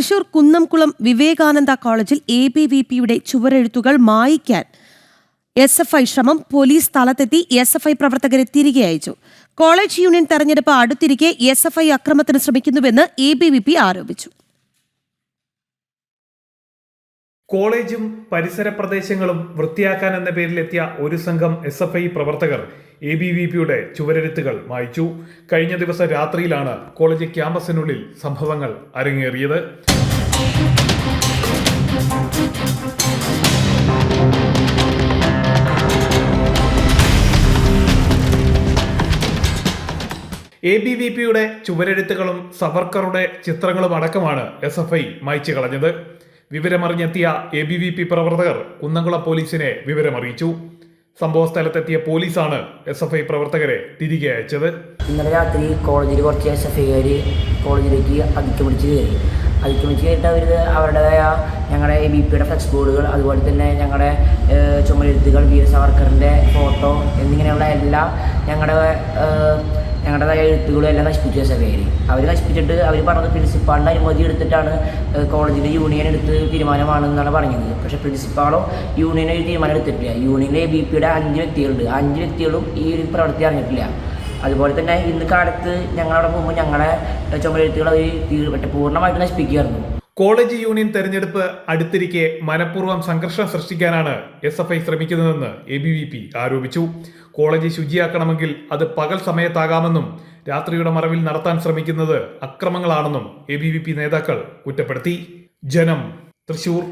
തൃശൂർ കുന്നംകുളം വിവേകാനന്ദ കോളേജിൽ A B V പിയുടെ ചുവരെഴുത്തുകൾ മായ്ക്കാൻ എസ് എഫ് ഐ ശ്രമം പോലീസ് സ്ഥലത്തെത്തി എസ് എഫ് ഐ പ്രവർത്തകരെ തിരികെ അയച്ചു. കോളേജ് യൂണിയൻ തെരഞ്ഞെടുപ്പ് അടുത്തിരിക്കെ എസ് എഫ് ഐ അക്രമത്തിന് ശ്രമിക്കുന്നുവെന്ന് എ ബി വി പി ആരോപിച്ചു. കോളേജും പരിസര പ്രദേശങ്ങളും വൃത്തിയാക്കാൻ എന്ന പേരിലെത്തിയ ഒരു സംഘം എസ് എഫ് ഐ പ്രവർത്തകർ എ ബി വി പിയുടെ ചുവരെഴുത്തുകൾ വായിച്ചു. കഴിഞ്ഞ ദിവസം രാത്രിയിലാണ് കോളേജ് ക്യാമ്പസിനുള്ളിൽ സംഭവങ്ങൾ അരങ്ങേറിയത്. എ ബി വി പിയുടെ ചുവരെഴുത്തുകളും സവർക്കറുടെ ചിത്രങ്ങളും അടക്കമാണ് എസ് എഫ് ഐ മായ്ച്ചു കളഞ്ഞത്. വിവരമറിഞ്ഞെത്തിയ എ ബി വി പി പ്രവർത്തകർ കുന്നംകുളം പോലീസിനെ വിവരമറിയിച്ചു. സംഭവ സ്ഥലത്തെത്തിയ പോലീസാണ് എസ് എഫ് ഐ പ്രവർത്തകരെ തിരികെ അയച്ചത്. ഇന്നലെ രാത്രി കോളേജിൽ കുറച്ച് എസ് എഫ് ഐക്കാർ കോളേജിലേക്ക് അതിക്രമിച്ച് കയറി. അതിക്രമിച്ച് കയറിയിട്ട് അവർ അവരുടേതായ ഞങ്ങളുടെ എ ബി പിയുടെ ഫ്ലക്സ് ബോർഡുകൾ അതുപോലെ തന്നെ ഞങ്ങളുടെ ചുമലെഴുത്തുകൾ വീര സാവർക്കറിന്റെ ഫോട്ടോ എന്നിങ്ങനെയുള്ള എല്ലാ ഞങ്ങളുടെ ഞങ്ങളുടേതായ എഴുത്തുകളും എല്ലാം നശിപ്പിച്ചു എസ് എഫ് അവർ നശിപ്പിച്ചിട്ട് അവർ പറഞ്ഞത് പ്രിൻസിപ്പാളിന്റെ അനുമതി എടുത്തിട്ടാണ് കോളേജിന്റെ യൂണിയൻ എടുത്ത് തീരുമാനമാണെന്നാണ് പറഞ്ഞത്. പക്ഷേ പ്രിൻസിപ്പാളോ യൂണിയനോ ഒരു തീരുമാനം എടുത്തിട്ടില്ല. യൂണിയനിലെ ബി പിയുടെ അഞ്ച് വ്യക്തികളുണ്ട്. അഞ്ച് വ്യക്തികളും ഈ ഒരു പ്രവൃത്തി അറിഞ്ഞിട്ടില്ല. അതുപോലെ തന്നെ ഇന്ന് കാലത്ത് ഞങ്ങളവിടെ പോകുമ്പോൾ ഞങ്ങളെ ചുമരെഴുത്തുകൾ അവർ പൂർണമായിട്ട് നശിപ്പിക്കുകയായിരുന്നു. കോളേജ് യൂണിയൻ തെരഞ്ഞെടുപ്പ് അടുത്തിരിക്കെ മനഃപൂർവം സംഘർഷം സൃഷ്ടിക്കാനാണ് എസ് എഫ് ഐ ശ്രമിക്കുന്നതെന്ന് എ ബി വി പി ആരോപിച്ചു. കോളേജ് ശുചിയാക്കണമെങ്കിൽ അത് പകൽ സമയത്താകാമെന്നും രാത്രിയുടെ മറവിൽ നടത്താൻ ശ്രമിക്കുന്നത് അക്രമങ്ങളാണെന്നും എ നേതാക്കൾ കുറ്റപ്പെടുത്തി. ജനം തൃശൂർ.